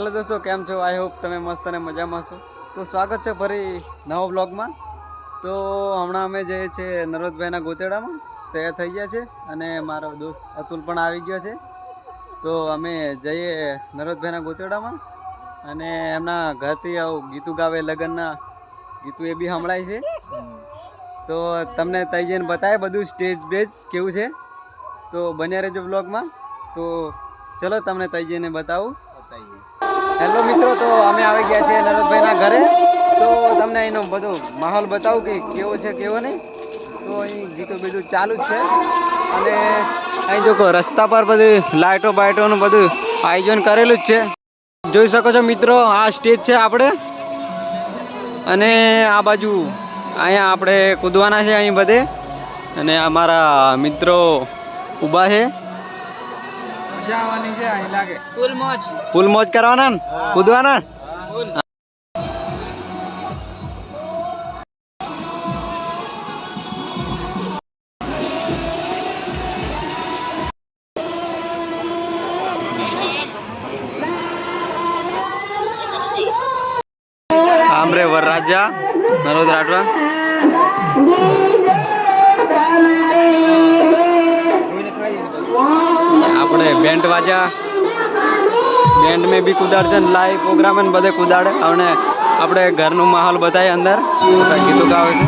Hello દોસ્તો, કેમ છો? આઈ હોપ તમે મસ્ત અને મજામાં છો. તો સ્વાગત છે ફરી નવા બ્લોગમાં તો હમણાં અમે જઈએ છીએ નરોદભાઈના ગોતેડામાં, તૈયાર થઈ ગયા છે અને મારો દોસ્ત અતુલ પણ આવી ગયો છે. તો અમે જઈએ નરોદભાઈના ગોતેડામાં અને એમના ઘરથી આવું ગીતું ગાવે, લગ્નના ગીતું એ બી સંભળાય છે. તો તમને તઈ જઈને બતાવે બધું સ્ટેજ બેજ કેવું છે. તો બન્યા રહેજો બ્લોગમાં તો ચલો તમને તઈ જઈને બતાવું. હેલો મિત્રો, તો અમે આવી ગયા છીએ નરદભાઈના ઘરે. તો તમને અહીંનો બધો માહોલ બતાવું કે કેવો છે, કેવો નહીં. તો અહીં ગીતો બીજું ચાલુ જ છે. અને અહીં જો રસ્તા પર બધું લાઇટો બાઇટોનું બધું આયોજન કરેલું જ છે. જોઈ શકો છો મિત્રો, આ સ્ટેજ છે આપણે. અને આ બાજુ અહીંયા આપણે કૂદવાના છે અહીં બધે. અને અમારા મિત્રો ઊભા છે. મજા આવવાની છે અહીં લાગે. ફૂલ મોજ. ફૂલ મોજ કરવાના ને? કૂદવાના? આમરે વરરાજા નરોદ રાઠવા. આપણે બેન્ડ વાજા બેન્ડ મેં બી કુદાડશે લાઈવ પ્રોગ્રામ ને બધે કુદાડે. અને આપણે ઘરનું માહોલ બતાવીએ અંદર. ગીતો ગાવે છે.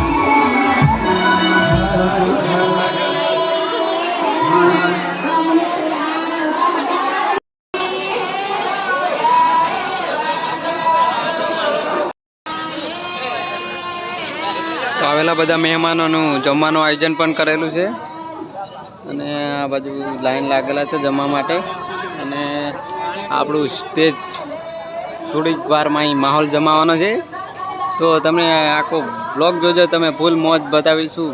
આવેલા બધા મહેમાનોનું જમવાનું આયોજન પણ કરેલું છે. અને આ બાજુ લાઈન લાગેલા છે જમવા માટે. અને આપણું સ્ટેજ થોડીક વારમાં અહીં માહોલ જમાવાનો છે. તો તમે આખો બ્લોગ જોજો, તમે ફૂલ મોજ બતાવીશું.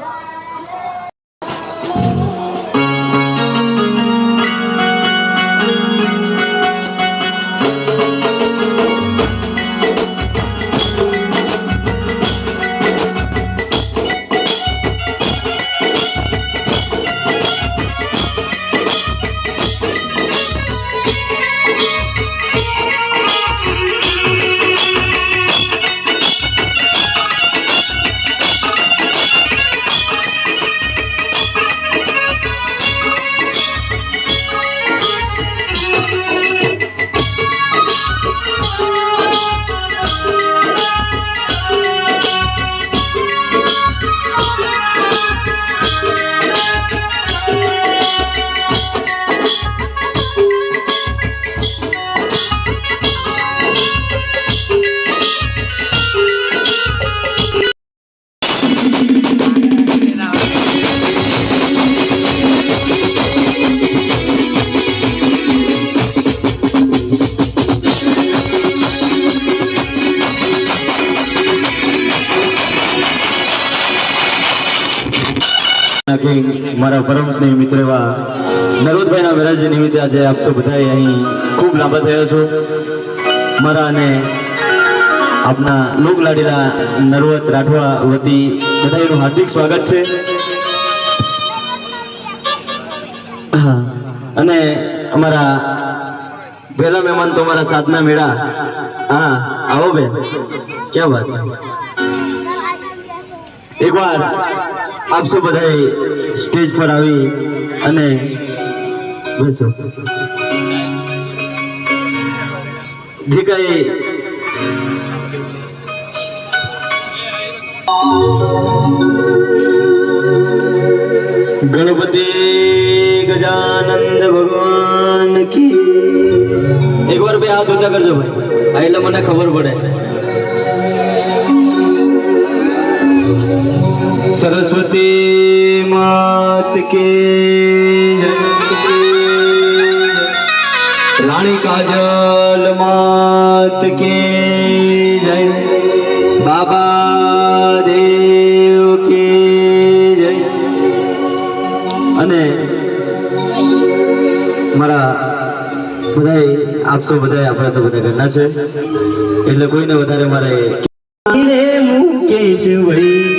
કે મારા પરમ સ્નેહ મિત્ર એવા નરોદભાઈના વિરાજ નિમિત્તે આજે આપ સૌ બધાએ અહીં ખૂબ લાંબા થયો છો. મારા અને આપના લોક લાડીલા નરવત રાઠવા વતી બધાનું હાર્દિક સ્વાગત છે. હા, અને અમારા પહેલા મહેમાન તો અમારા સાધના મેળા. હા આવો બેન. ક્યાં વાત? એકવાર. આપ સૌ બધાએ સ્ટેજ પર આવી અને બેસો. જે કઈ ગણપતિ ગજાનંદ ભગવાન કી. એકવાર બે હાથ ઊંચા કરજો ભાઈ. આ એટલે મને ખબર પડે. સરસ્વતી માત કે રાણી કાજલ માત કે જય બાબા દેવ કે જય અને મારા બધા આપ સૌ બધા તો બધા ઘરના છે. એટલે કોઈને વધારે મારે મુકેશ ભાઈ.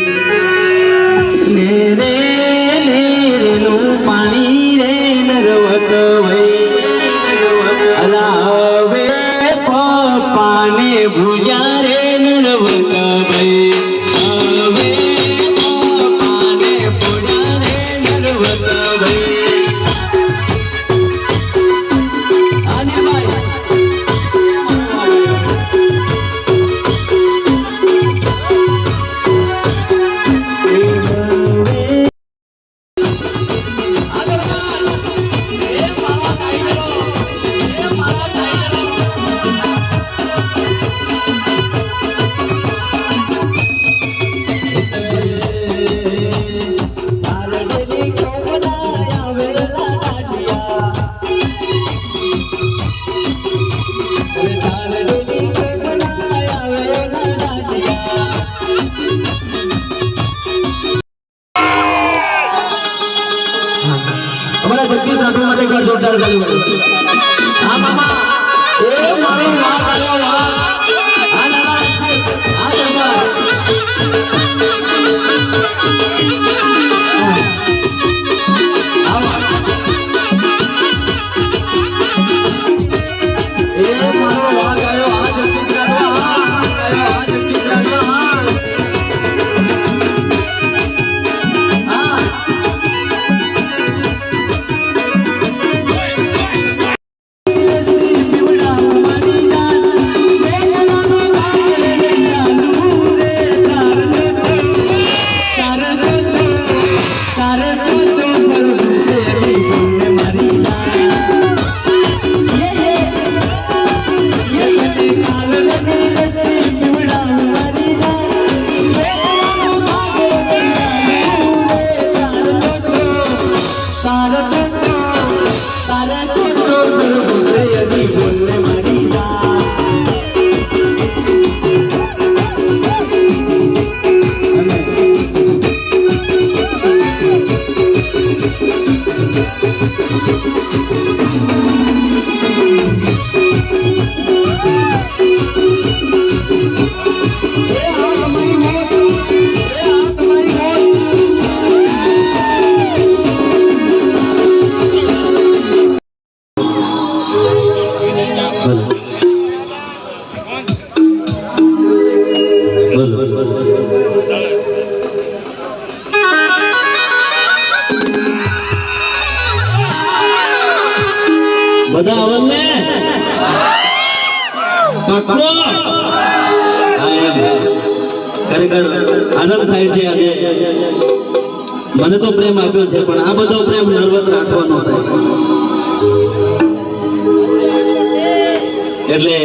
એટલે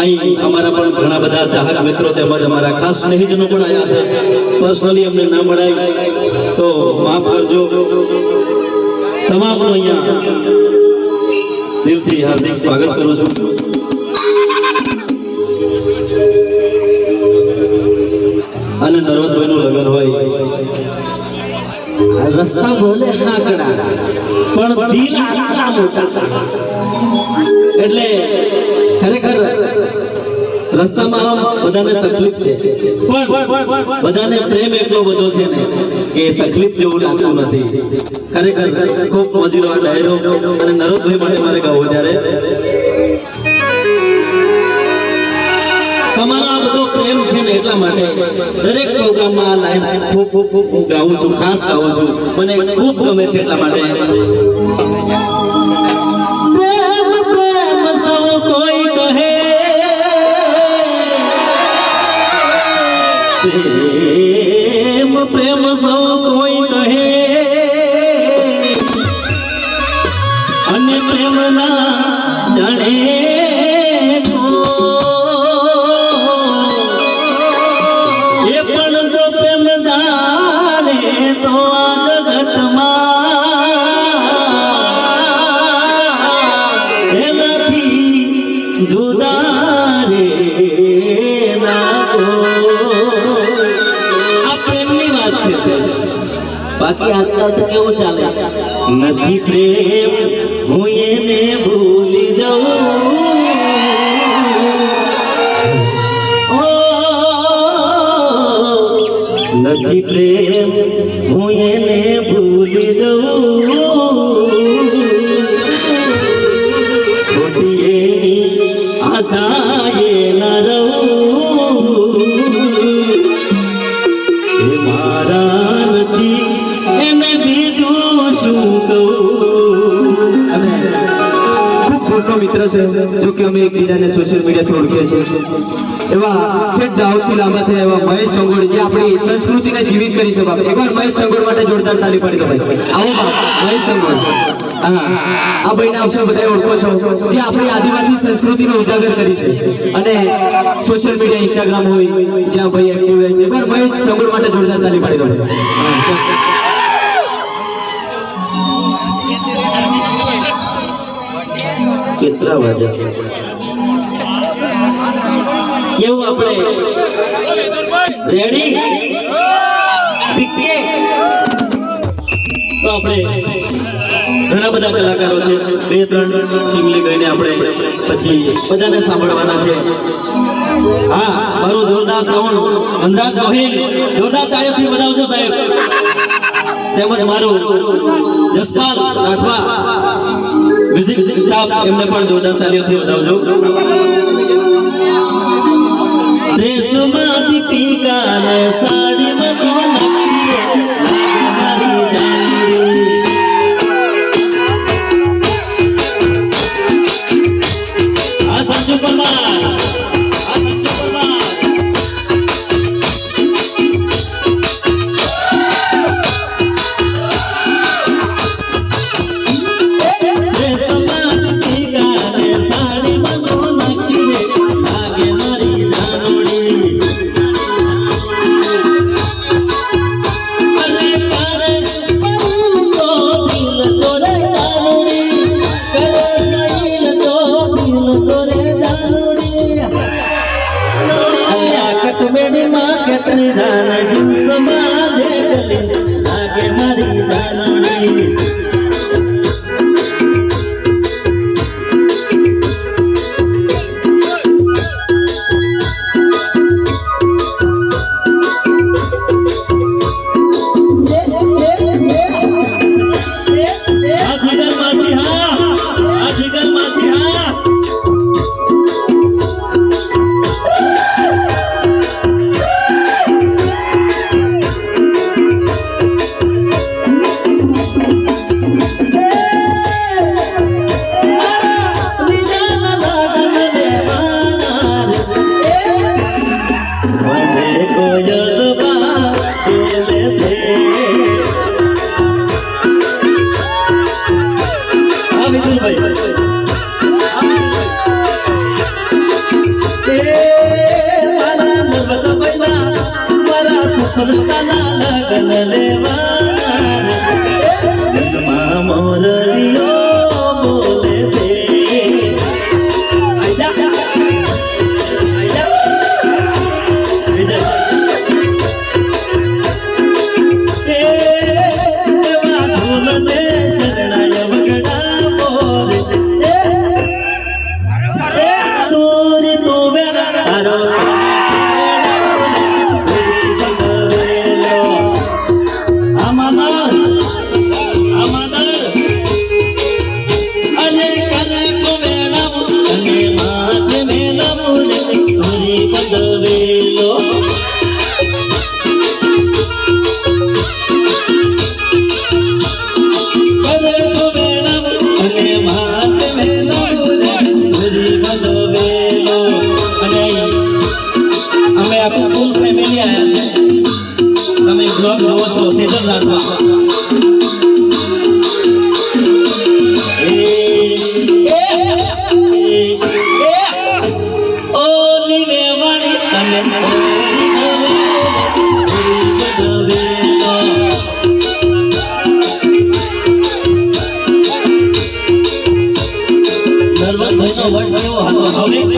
અહીં અમારા પણ ઘણા બધા ચાહક મિત્રો તેમજ અમારા ખાસ સ્નેહીજનો પણ આવ્યા છે. પર્સનલી અમને ના મળાય. તો માફ કરજો. તમામનું અહીંયા દિલથી હાર્દિક સ્વાગત કરું છું. અને નર્વદભાઈ નું લગ્ન હોય. રસ્તા બોલે હાકડા. પણ દિલ આટલા મોટા એટલે ખરેખર રસ્તામાં બધાને તકલીફ છે. બધાને પ્રેમ એટલો બધો છે કે તકલીફ જેવું લાગતું નથી. ખરેખર ખૂબ મજીરો આ ડાયરો અને નરોદભાઈ માટે મારે ગાવો ત્યારે. તમારા બધો પ્રેમ છે ને એટલા માટે દરેક પ્રોગ્રામમાં આ લાઈન ખૂબ ખૂબ ખૂબ હું ગાઉં છું, ખાસ ગાઉં છું. મને ખૂબ ગમે છે એટલા માટે. છે. બાકી આજકાલ તો કેવું ચાલે? નથી પ્રેમ હું એને ભૂલી જાઉં. નથી પ્રેમ છે, જો કે અમે એકબીજાને સોશિયલ મીડિયાથી ઓળખીએ છીએ. એવા ઠેઠ દાહોદથી લાંબા થયા એવા મહેશ સંગોડ, જે આપણી સંસ્કૃતિને જીવિત કરી છે એકવાર મહેશ સંગોડ માટે જોરદાર તાલી પાડી દો ભાઈ. આવો મહેશ સંગોડ. આ ભાઈને આપ સૌ બધા ઓળખો છો, જે આપણી આદિવાસી સંસ્કૃતિનો ઉજાગર કરી છે. અને સોશિયલ મીડિયા ઇન્સ્ટાગ્રામ હોય, જ્યાં ભાઈ એક્ટિવ રહે છે. એકવાર ભાઈ સંગોડ માટે જોરદાર તાલી પાડી દો કેટલા વાગ્યા? કેવું આપણે? રેડી તો આપણે ઘણા બધા કલાકારો છે. બે, ત્રણ ટીમલી ગઈને આપણે પછી બધાને સાંભળવાના છે. હા, મારું જોરદાર સાઉન્ડ અંદાજ ગોહિલ જોરદાર તાળીઓથી વધાવજો સાહેબ. તેમજ મારું જસપાલ રાઠવા. એમને પણ જોરદાર તાલીઓથી વધાવજો. દેશમાં સાડીમાં તો કેટલી ધાન হবে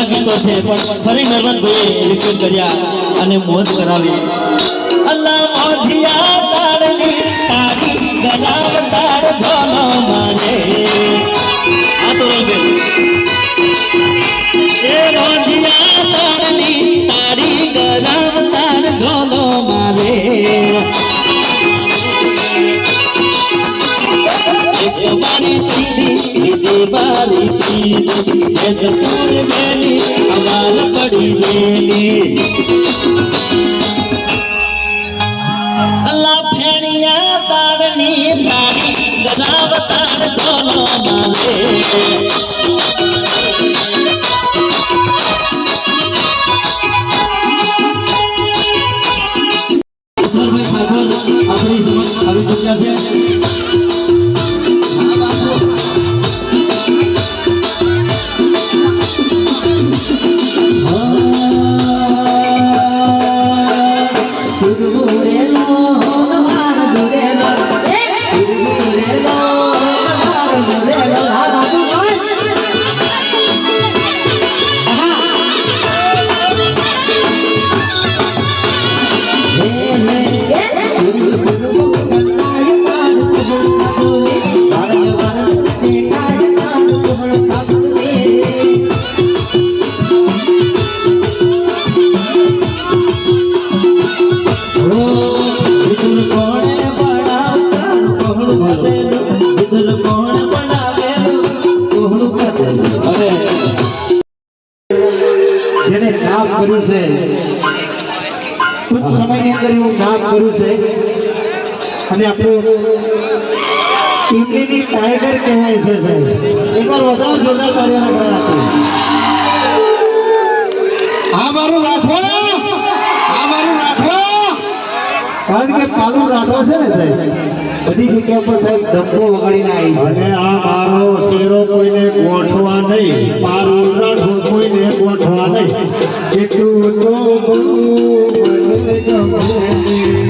તો છે, પણ ફરી નર્મદભાઈએ રિપીટ કર્યા અને મોજ કરાવી. અલ્લાહ મોજિયા તારની તારી ગલાવ તાર ધોલો માને. આ તો રંગે એ મોઢિયા બીજી બારી જતૂર મેલી અમાર પડી ગયેલી અલ્લાહ તારની તારી ગલાવ તાર ધોલો મારે ઇન્ડિયની ટાઈગર કહેવાય છે સાહેબ. એકવાર વધારે જોરદાર તાળીઓના ગળા આપો. આ મારું રાઠવા? આ મારું રાઠવા? કારણ કે પાલું રાઠવા છે ને સાહેબ, બધી જગ્યા પર સાહેબ ડબ્બો વગાડીને આવી અને આ મારો શેરો કોઈને ગોઠવા નહીં. મારું રાઠવો કોઈને ગોઠવા નહીં. એટલું તો મને ગમે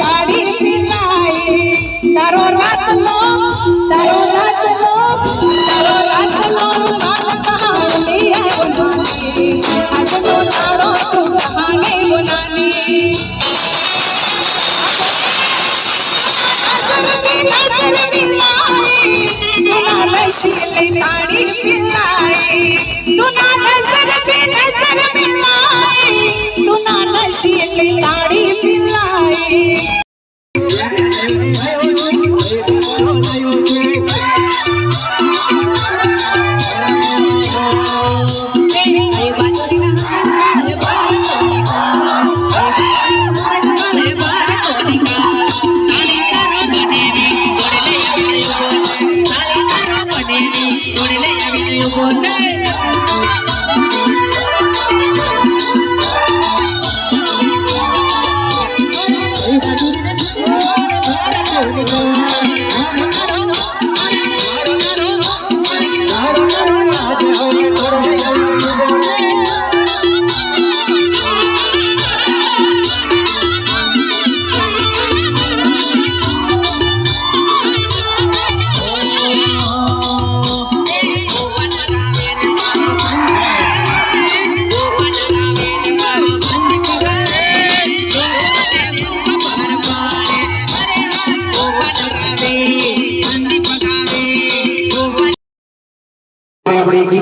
তারি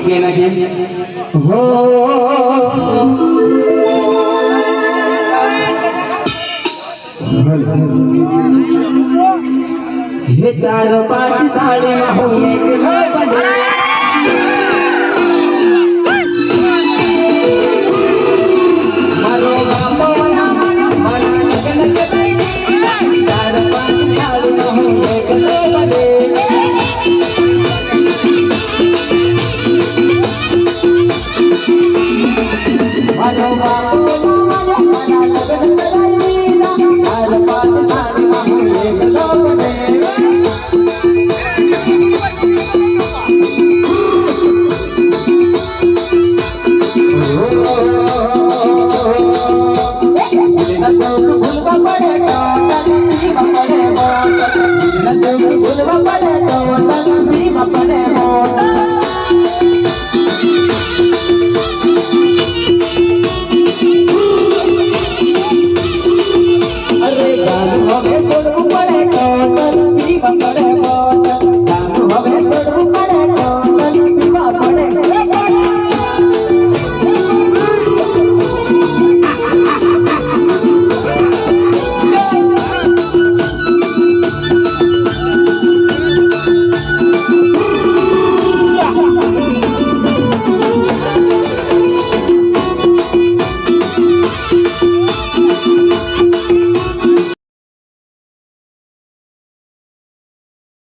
કે નહીં? હો. હે ચાર પાંચ સાડી માં હું એકલો બને. પડે તો તન પીવા પડે મોટા.